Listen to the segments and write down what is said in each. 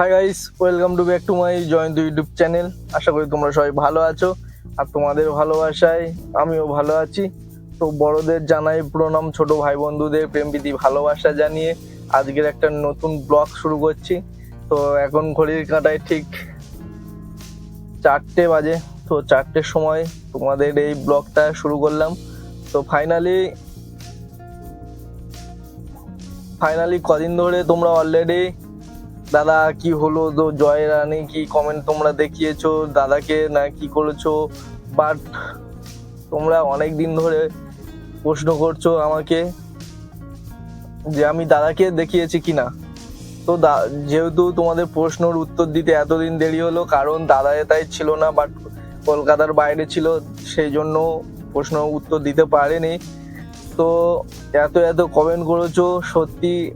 Hi guys welcome to back to my Jayanta YouTube channel আশা করি তোমরা সবাই ভালো আছো আর তোমাদের ভালোবাসায় আমিও ভালো আছি। তো বড়দের জানাই প্রণাম, ছোট ভাই বন্ধুদের প্রেম ভালোবাসা জানিয়ে আজকের একটা নতুন ব্লগ শুরু করছি। তো এখন ঘড়ির কাঁটায় ঠিক চারটে বাজে, তো চারটের সময় তোমাদের এই ব্লগটা শুরু করলাম। তো ফাইনালি ফাইনালি কদিন ধরে তোমরা অলরেডি দাদা, কি হলো? তো জয় রানী কি কমেন্ট তোমরা দেখিয়েছো? দাদাকে না কি করেছ? বাট তোমরা অনেক দিন ধরে প্রশ্ন করছ আমাকে যে আমি দাদাকে দেখিয়েছি কিনা। তো দা- যেহেতু তোমাদের প্রশ্নের উত্তর দিতে এতদিন দেরি হলো, কারণ দাদা তাই ছিল না বাট কলকাতার বাইরে ছিল, সেই জন্য প্রশ্ন উত্তর দিতে পারেনি। তো এত এত কমেন্ট করেছ, সত্যি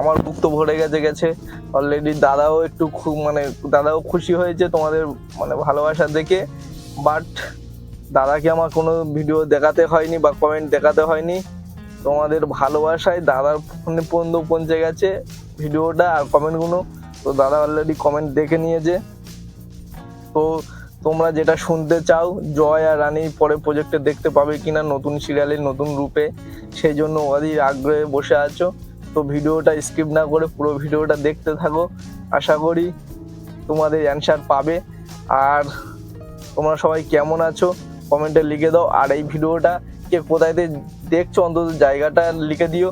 আমার বুক তো ভরে গেছে গেছে। অলরেডি দাদাও একটু খুব মানে দাদাও খুশি হয়েছে তোমাদের মানে ভালোবাসা দেখে। বাট দাদাকে আমার কোনো ভিডিও দেখাতে হয়নি বা কমেন্ট দেখাতে হয়নি। তোমাদের ভালোবাসায় দাদার ফোনে পর্যন্ত পৌঁছে গেছে ভিডিওটা আর কমেন্টগুলো তো দাদা অলরেডি কমেন্ট দেখে নিয়েছে। তো তোমরা যেটা শুনতে চাও, জয় আর রানী পরে প্রজেক্টে দেখতে পাবে কিনা নতুন সিরিয়ালের নতুন রূপে। সেই জন্য অধীর আগ্রহে বসে আছো। তো ভিডিওটা স্কিপ না করে পুরো ভিডিওটা দেখতে থাকো। আশা করি তোমাদের অ্যান্সার পাবে। আর তোমরা সবাই কেমন আছো? কমেন্টে লিখে দাও। আর এই ভিডিওটা কে কোথায় দেখছ? অন্তত জায়গাটা লিখে দিও।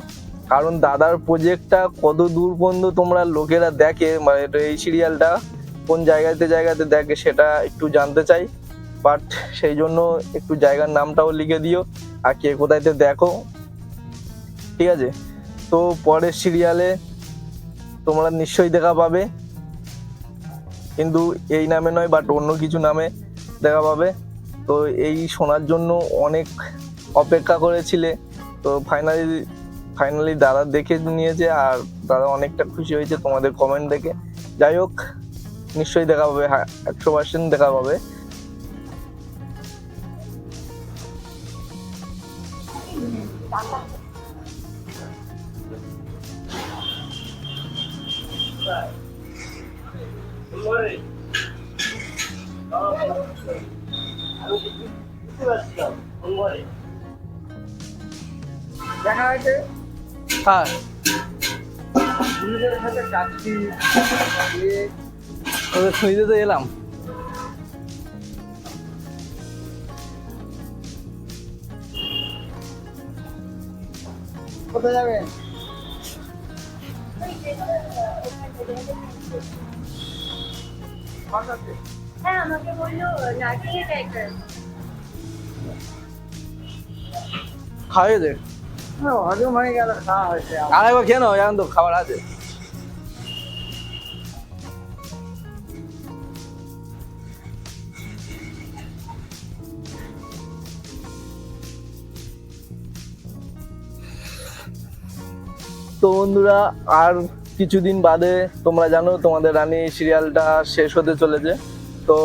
কারণ দাদার প্রজেক্টটা কত দূর পর্যন্ত তোমরা লোকেরা দেখে মানে এই সিরিয়ালটা কোন জায়গাতে জায়গাতে দেখে সেটা একটু জানতে চাই। বাট সেই জন্য একটু জায়গার নামটাও লিখে দিও। আর কে কোথায়তে দেখো। ঠিক আছে? তো পরের সিরিয়ালে তোমরা নিশ্চয়ই দেখা পাবে। কিন্তু এই নামে নয় বাট অন্য কিছু নামে দেখা পাবে। তো এই শোনার জন্য অনেক অপেক্ষা করেছিলে। তো ফাইনালি ফাইনালি দাদা দেখে নিয়েছে আর দাদা অনেকটা খুশি হয়েছে তোমাদের কমেন্ট দেখে। যাই হোক, নিশ্চয়ই দেখা পাবে হ্যাঁ একশো পার্সেন্ট দেখা পাবে। দেখা হয়েছে? হ্যাঁ। সাথে ওদের শুনিতে তো এলাম। কোথায় যাবেন? হ্যাঁ আমাকে বলল নার্সিং এ ট্রাই করে খাওয়াই দে হজম হয়ে গেল খাওয়া হয়েছে। আরেকবার খেয়ে নাও এখন তো খাবার আছে। তো বন্ধুরা, আর কিছুদিন বাদে তোমরা জানো, তোমাদের রানী সিরিয়ালটা শেষ হতে চলেছে। তো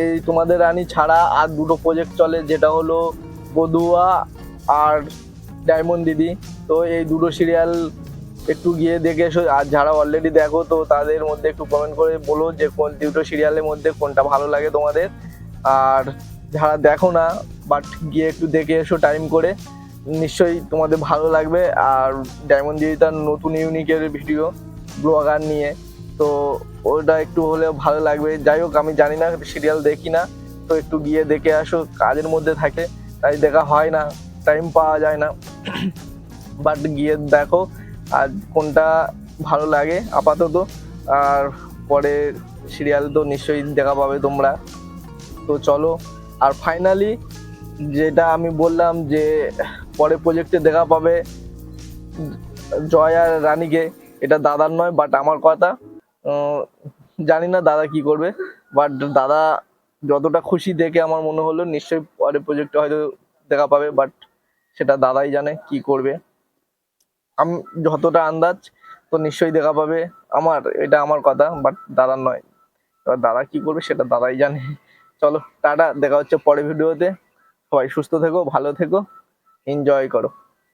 এই তোমাদের রানী ছাড়া আর দুটো প্রজেক্ট চলে, যেটা হলো বদুয়া আর ডায়মন্ড দিদি। তো এই দুটো সিরিয়াল একটু গিয়ে দেখে এসো। আর যারা অলরেডি দেখো, তো তাদের মধ্যে একটু কমেন্ট করে বলো যে, কোন দুটো সিরিয়ালের মধ্যে কোনটা ভালো লাগে তোমাদের। আর যারা দেখো না বাট গিয়ে একটু দেখে এসো টাইম করে। নিশ্চয়ই তোমাদের ভালো লাগবে। আর ডায়মন্ড দিদি তার নতুন ইউনিকের ভিডিও ব্লগার নিয়ে। তো ওটা একটু হলে ভালো লাগবে। যাই হোক, আমি জানি না সিরিয়াল দেখি না। তো একটু গিয়ে দেখে আসো, কাজের মধ্যে থাকে। তাই দেখা হয় না টাইম পাওয়া যায় না। বাট গিয়ে দেখো, আর কোনটা ভালো লাগে আপাতত। আর পরে সিরিয়াল তো নিশ্চয়ই দেখা পাবে তোমরা। তো চলো, আর ফাইনালি যেটা আমি বললাম যে পরে প্রজেক্টে দেখা পাবে জয় আর রানীকে। এটা দাদার নয় বাট আমার কথা জানি না দাদা কি করবে বাট দাদা যতটা খুশি দেখে আমার মনে হলো, নিশ্চয়ই পরে প্রজেক্টে হয়তো দেখা পাবে বাট সেটা দাদাই জানে কি করবে। আমি, যতটা আন্দাজ, তো নিশ্চয়ই দেখা পাবে আমার, এটা আমার কথা বাট দাদার নয়। এবার দাদা কি করবে, সেটা দাদাই জানে। চলো, টাটা, দেখা হচ্ছে পরের ভিডিওতে সবাই সুস্থ থেকো, ভালো থেকো। এনজয় করো